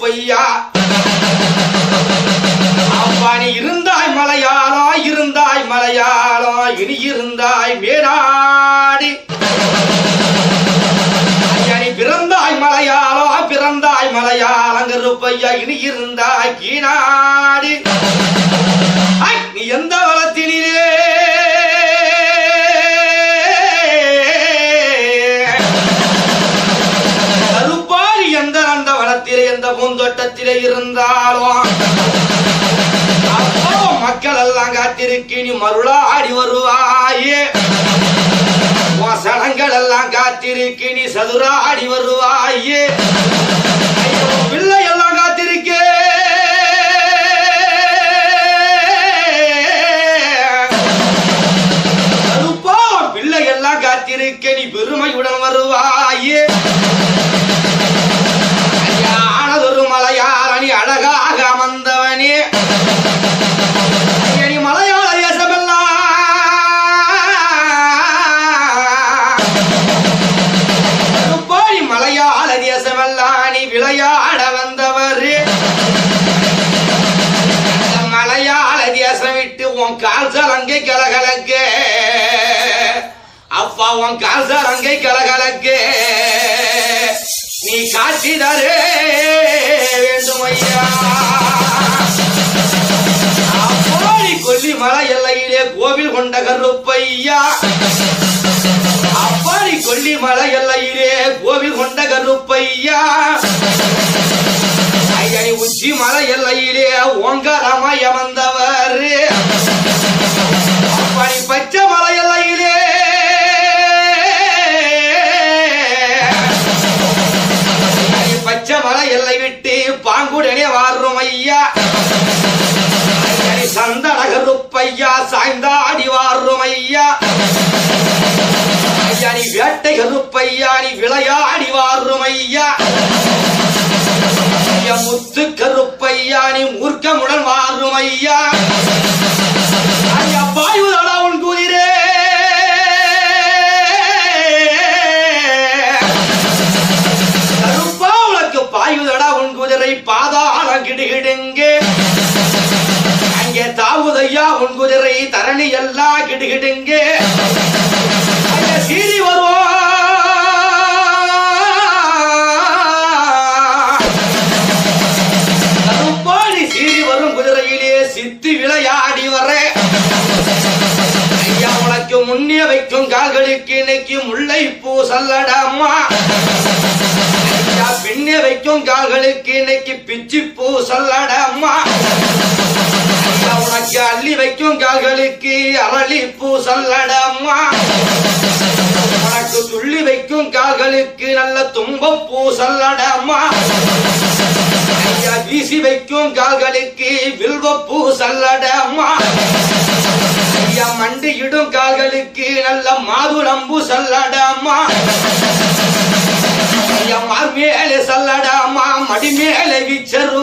பையா? நீ இருந்தாய் மலையாளம் இருந்தாய் மலையாளம் இனி இருந்தாய் மேனாடி ஐயனி பிறந்தாய் மலையாளா பிறந்தாய் மலையாளங்கிற பையா இனி இருந்தாய் கீனாடி. நீ எந்த இருந்தாலும். அப்போ மக்கள் எல்லாம் காத்திருக்கு நீ மருளாடி வருவாயே. உன் சனங்கள் எல்லாம் காத்திருக்கு நீ சதுராடி வருவாயே. பிள்ளை எல்லாம் காத்திருக்கே. கருப்பா பிள்ளை எல்லாம் காத்திருக்க நீ பெருமையுடன் வருவாயே. உன் கால் சலங்கை கலகலக்க. அப்பா உன் கால் சார் அங்கே கலகலக்கு. நீ காட்சி தரே வேண்டும் ஐயா. அப்போடி கொல்லி மலை எல்லையிலே கோவில் கொண்ட கருப்பையா. அப்பாடி கொல்லி மலை எல்லையிலே கோவில் கொண்ட எல்லை விட்டு பாங்குடனே வாரும் ஐயா. ஐயனி கருப்பையா சாய்ந்தாடி வாரும் ஐயா. ஐயா நீ வேட்டை கருப்பையா நீ விளையாடி வாரும் ஐயா. ஐயா முத்து கருப்பையா நீ மூர்க்கமுடன் வாரும் ஐயா. ஐயா குதிரை பாதாள கிடுகிடுங்க. அங்கே தாவுதையா உன் குதிரை தரணி எல்லாம் கிடுகிடுங்க. ஐயா சீறி வருவோம் வரும் சித்தி விளையாடி வர ஐயா உனக்கு முன்னே வைக்கும் கால்களுக்கு இன்னைக்கு முல்லை பூ சல்லடாமா பின்னே வைக்கும் கால்களுக்கு இன்னைக்கு பிச்சு பூ சொல்லட அம்மா உனக்கு அள்ளி வைக்கும் கால்களுக்கு அரளி பூ சொல்லட அம்மா. உனக்கு துள்ளி வைக்கும் கால்களுக்கு நல்ல தும்பப்பூ சல்லடம்மா ஐயா வீசி வைக்கும் கால்களுக்கு வில்வ வில்வப்பூ சல்லடம்மா ஐயா மண்டியிடும் கால்களுக்கு நல்ல மாதுளம்பு சல்லடம்மா அம்மா. పడి మేళవిచ్చరు